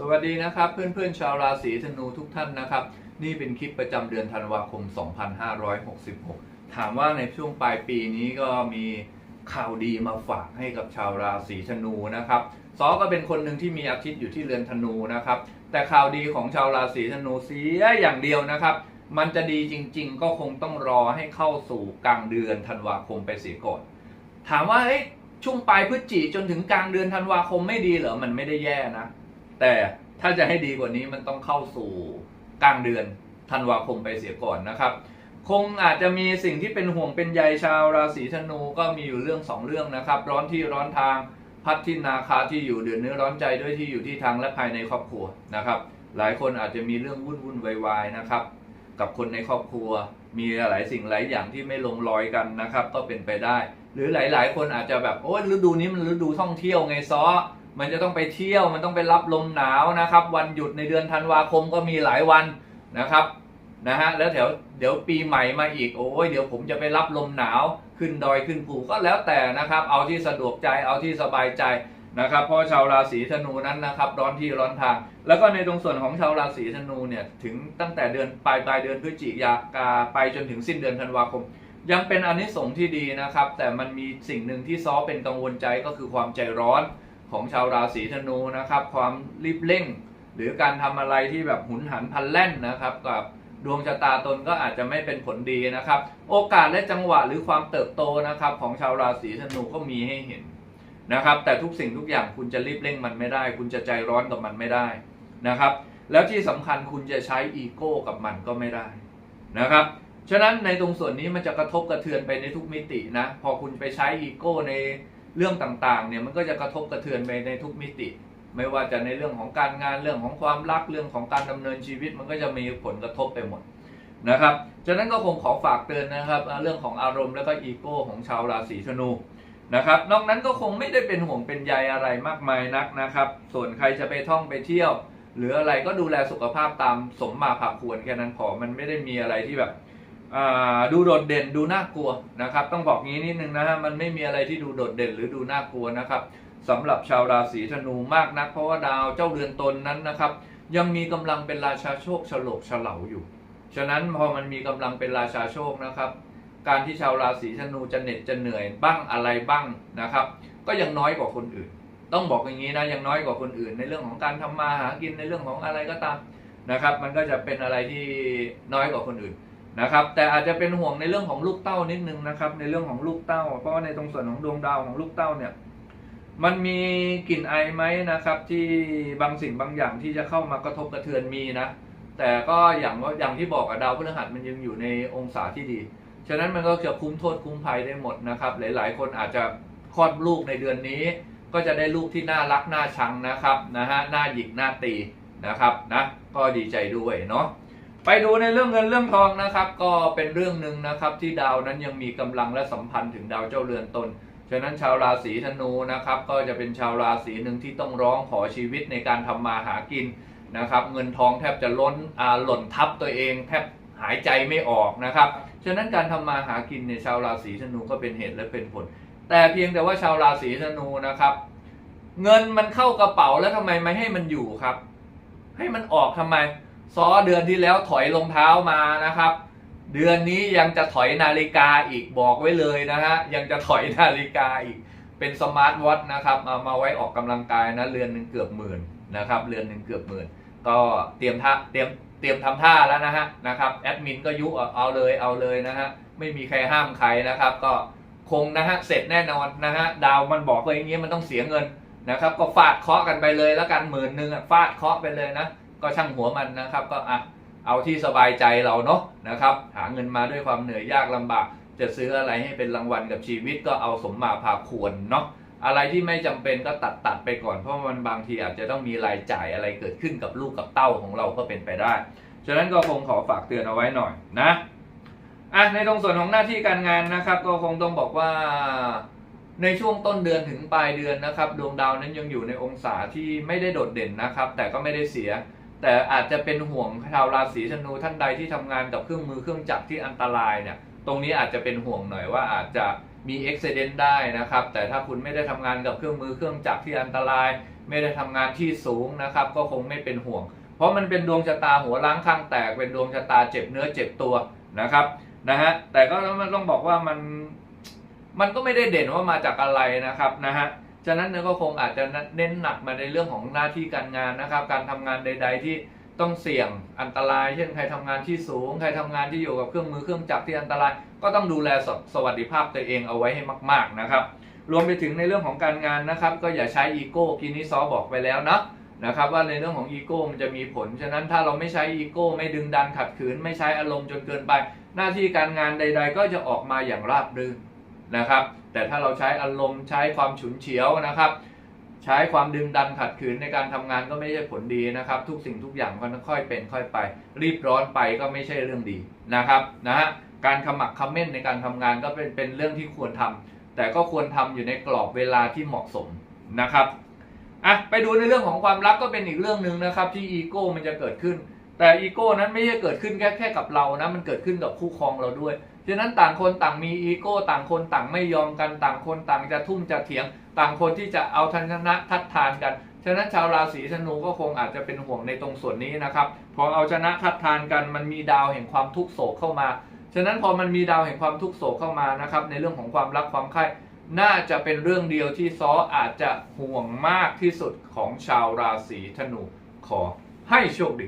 สวัสดีนะครับเพื่อนๆชาวราศีธนูทุกท่านนะครับ นี่เป็นคลิปประจำเดือนธันวาคม 2566 ถามว่าในช่วงปลายปีนี้ก็มีข่าวดีมาฝากให้กับชาวราศีธนูนะครับซอก็เป็นคนหนึ่งที่มีอาทิตย์อยู่ที่เรือนธนูนะครับ แต่ข่าวดีของชาวราศีธนูเสียอย่างเดียวนะครับ มันจะดีจริง ๆ ก็คงต้องรอให้เข้าสู่กลางเดือนธันวาคมไปเสียก่อนถามว่าเฮ้ยช่วงปลายพฤศจิจนถึงกลางเดือนธันวาคมไม่ดีเหรอมันไม่ได้แย่นะ แต่ถ้าจะให้ดีกว่านี้มันต้องเข้าสู่กลางเดือนธันวาคมไปเสียก่อนนะครับ คงอาจจะมีสิ่งที่เป็นห่วงเป็นใยชาวราศีธนูก็มีอยู่เรื่องสองเรื่องนะครับ ร้อนที่ร้อนทางพัดที่นาคาที่อยู่เดือดเนื้อร้อนใจด้วยที่อยู่ที่ทางและภายในครอบครัวนะครับ หลายคนอาจจะมีเรื่องวุ่นวุ่นวายวายนะครับ กับคนในครอบครัว มีหลายสิ่งหลายอย่างที่ไม่ลงรอยกันนะครับ ก็เป็นไปได้ หรือหลาย ๆ คนอาจจะแบบโอ้ยฤดูนี้มันฤดูท่องเที่ยวไงซ้อ มันจะต้องไปเที่ยวมันต้องไปรับลมหนาวนะครับ วันหยุดในเดือนธันวาคมก็มีหลายวันนะครับนะฮะแล้วแถวเดี๋ยวปีใหม่มาอีกโอ้ยเดี๋ยวผมจะไปรับลมหนาวขึ้นดอยขึ้นภูก็แล้วแต่นะครับ เอาที่สะดวกใจเอาที่สบายใจนะครับเพราะชาวราศีธนูนั้นนะครับ ร้อนที่ร้อนทาง แล้วก็ในตรงส่วนของชาวราศีธนูเนี่ยถึงตั้งแต่เดือนปลายปลายเดือนพฤศจิกาไปจนถึงสิ้นเดือนธันวาคม ยังเป็นอานิสงส์ที่ดีนะครับ แต่มันมีสิ่งหนึ่งที่ซ้อเป็นกังวลใจก็คือความใจร้อน ของชาวราศีธนูนะครับ ความรีบเร่ง หรือการทำอะไรที่แบบหุนหันพลันแล่นนะครับ กับดวงชะตาตนก็อาจจะไม่เป็นผลดีนะครับ โอกาสและจังหวะหรือความเติบโตนะครับ ของชาวราศีธนูก็มีให้เห็นนะครับ แต่ทุกสิ่งทุกอย่างคุณจะรีบเร่งมันไม่ได้ คุณจะใจร้อนกับมันไม่ได้นะครับ แล้วที่สำคัญคุณจะใช้อีโก้กับมันก็ไม่ได้นะครับฉะนั้นในตรงส่วนนี้มันจะกระทบกระเทือนไปในทุกมิตินะ พอคุณไปใช้อีโก้ใน เรื่องต่างๆเนี่ยมันก็จะกระทบกระเทือนไปในทุกมิติ ไม่ว่าจะในเรื่องของการงานเรื่องของความรักเรื่องของการดำเนินชีวิต มันก็จะมีผลกระทบไปหมดนะครับฉะนั้นก็คงขอฝากเตือนนะครับ เรื่องของอารมณ์และก็อีโก้ของชาวราศีธนูนะครับ นอกนั้นก็คงไม่ได้เป็นห่วงเป็นใยอะไรมากมายนักนะครับ ส่วนใครจะไปท่องไปเที่ยว หรืออะไรก็ดูแลสุขภาพตามสมมาภาควรแค่นั้นพอมันไม่ได้มีอะไรที่แบบ ดูโดดเด่นดูน่ากลัวนะครับ ต้องบอกงี้นิดนึงนะฮะมันไม่มีอะไรที่ดูโดดเด่นหรือดูน่ากลัวนะครับสำหรับชาวราศีธนูมากนัก เพราะว่าดาวเจ้าเรือนตนนั้นนะครับ ยังมีกำลังเป็นราชาโชคฉลกเฉลาอยู่ ฉะนั้นพอมันมีกำลังเป็นราชาโชคนะครับ การที่ชาวราศีธนูจะเหน็ดจะเหนื่อยบ้างอะไรบ้างนะครับ ก็ยังน้อยกว่าคนอื่น ต้องบอกอย่างนี้นะยังน้อยกว่าคนอื่น ในเรื่องของการทำมาหากินในเรื่องของอะไรก็ตามนะครับ มันก็จะเป็นอะไรที่น้อยกว่าคนอื่น นะครับ แต่อาจจะเป็นห่วงในเรื่องของลูกเต้านิดนึงนะครับ ในเรื่องของลูกเต้า เพราะว่าในตรงส่วนของดวงดาวของลูกเต้าเนี่ย มันมีกลิ่นไอไหมนะครับ ที่บางสิ่งบางอย่างที่จะเข้ามากระทบกระเทือนมีนะ แต่ก็อย่างว่าอย่างที่บอกอะดาวพฤหัสมันยังอยู่ในองศาที่ดี ฉะนั้นมันก็จะคุ้มโทษคุ้มภัยได้หมดนะครับ หลาย ๆ คนอาจจะคลอดลูกในเดือนนี้ ก็จะได้ลูกที่น่ารักน่าชังนะครับนะฮะน่าหยิกน่าตีนะครับนะก็ดีใจด้วยเนาะ ไปดูในเรื่องเงินเรื่องทองนะครับ ก็เป็นเรื่องหนึ่งนะครับ ที่ดาวนั้นยังมีกำลังและสัมพันธ์ถึงดาวเจ้าเรือนตนฉะนั้นชาวราศีธนูนะครับ ก็จะเป็นชาวราศีหนึ่งที่ต้องร้องขอชีวิตในการทำมาหากินนะครับ เงินทองแทบจะล้นอ่าหล่นทับตัวเอง แทบหายใจไม่ออกนะครับ ฉะนั้นการทำมาหากินในชาวราศีธนูก็เป็นเหตุและเป็นผล แต่เพียงแต่ว่าชาวราศีธนูนะครับ เงินมันเข้ากระเป๋าแล้วทำไมไม่ให้มันอยู่ครับ ให้มันออกทำไม ซอเดือนที่แล้วถอยรองเท้ามานะครับ เดือนนี้ยังจะถอยนาฬิกาอีกบอกไว้เลยนะฮะยังจะถอยนาฬิกาอีกเป็นสมาร์ทวอทนะครับเอามาไว้ออกกำลังกายนะเรือนหนึ่งเกือบหมื่นนะครับเรือนหนึ่งเกือบหมื่นก็เตรียมท่าเตรียมเตรียมทำท่าแล้วนะฮะนะครับแอดมินก็ยุเอาเอาเลยเอาเลยนะฮะไม่มีใครห้ามใครนะครับ ก็คงนะฮะเสร็จแน่นอนนะฮะดาวมันบอกว่าอย่างงี้ยมันต้องเสียเงินนะครับ ก็ฟาดเคาะกันไปเลยแล้วกันหมื่นหนึ่งฟาดเคาะไปเลยนะ ก็ช่างหัวมันนะครับ ก็อะเอาที่สบายใจเราเนาะนะครับ หาเงินมาด้วยความเหนื่อยยากลำบาก จะซื้ออะไรให้เป็นรางวัลกับชีวิตก็เอาสมมาพาควรเนาะอะไรที่ไม่จำเป็นก็ตัดตัดไปก่อนเพราะมันบางทีอาจจะต้องมีรายจ่ายอะไรเกิดขึ้นกับลูกกับเต้าของเราก็เป็นไปได้ ฉะนั้นก็คงขอฝากเตือนเอาไว้หน่อยนะอะในตรงส่วนของหน้าที่การงานนะครับ ก็คงต้องบอกว่าในช่วงต้นเดือนถึงปลายเดือนนะครับ ดวงดาวนั้นยังอยู่ในองศาที่ไม่ได้โดดเด่นนะครับ แต่ก็ไม่ได้เสีย แต่อาจจะเป็นห่วงชาวราศีธนูท่านใดที่ทำงานกับเครื่องมือเครื่องจักรที่อันตรายเนี่ยตรงนี้อาจจะเป็นห่วงหน่อยว่าอาจจะมีอุบิเหตุได้นะครับ แต่ถ้าคุณไม่ได้ทำงานกับเครื่องมือเครื่องจักรที่อันตราย ไม่ได้ทำงานที่สูงนะครับ ก็คงไม่เป็นห่วง เพราะมันเป็นดวงชะตาหัวล้างข้างแตกเป็นดวงชะตาเจ็บเนื้อเจ็บตัวนะครับนะฮะแต่ก็มันต้องบอกว่ามันมันก็ไม่ได้เด่นว่ามาจากอะไรนะครับนะฮะ ฉะนั้นเนี่ยก็คงอาจจะเน้นหนักมาในเรื่องของหน้าที่การงานนะครับ การทำงานใด ๆ ที่ต้องเสี่ยงอันตราย เช่นใครทำงานที่สูง ใครทำงานที่อยู่กับเครื่องมือเครื่องจักรที่อันตราย ก็ต้องดูแลสสวัสดิภาพตัวเองเอาไว้ให้มาก ๆนะครับ รวมไปถึงในเรื่องของการงานนะครับ ก็อย่าใช้อีโก้กินิซอบอกไปแล้วนะนะครับว่าในเรื่องของอีโก้มันจะมีผล ฉะนั้นถ้าเราไม่ใช้อีโก้ไม่ดึงดันขัดขืน ไม่ใช้อารมณ์จนเกินไป หน้าที่การงานใด ๆ ก็จะออกมาอย่างราบรื่นนะครับ แต่ถ้าเราใช้อารมณ์ใช้ความฉุนเฉียวนะครับ ใช้ความดึงดันขัดขืนในการทำงานก็ไม่ใช่ผลดีนะครับ ทุกสิ่งทุกอย่างก็ค่อยเป็นค่อยไป รีบร้อนไปก็ไม่ใช่เรื่องดีนะครับนะฮะการขมักขม้นในการทำงานก็เป็นเป็นเรื่องที่ควรทำแต่ก็ควรทำอยู่ในกรอบเวลาที่เหมาะสมนะครับอะไปดูในเรื่องของความรักก็เป็นอีกเรื่องหนึ่งนะครับ ที่อีโก้มันจะเกิดขึ้น แต่อีโก้นั้นไม่ใช่เกิดขึ้นแค่แค่กับเรานะมันเกิดขึ้นกับคู่ครองเราด้วย ฉะนั้นต่างคนต่างมีอีโก้ต่างคนต่างไม่ยอมกันต่างคนต่างจะทุ่มจะเถียง ต่างคนที่จะเอาทันชนะทัดทานกัน ฉะนั้นชาวราศีธนูก็คงอาจจะเป็นห่วงในตรงส่วนนี้นะครับพอเอาชนะทัดทานกันมันมีดาวแห่งความทุกโศกเข้ามา ฉะนั้นพอมันมีดาวแห่งความทุกโศกเข้ามานะครับในเรื่องของความรักความใคร่น่าจะเป็นเรื่องเดียวที่ซ้ออาจจะห่วงมากที่สุดของชาวราศีธนูขอให้โชคดี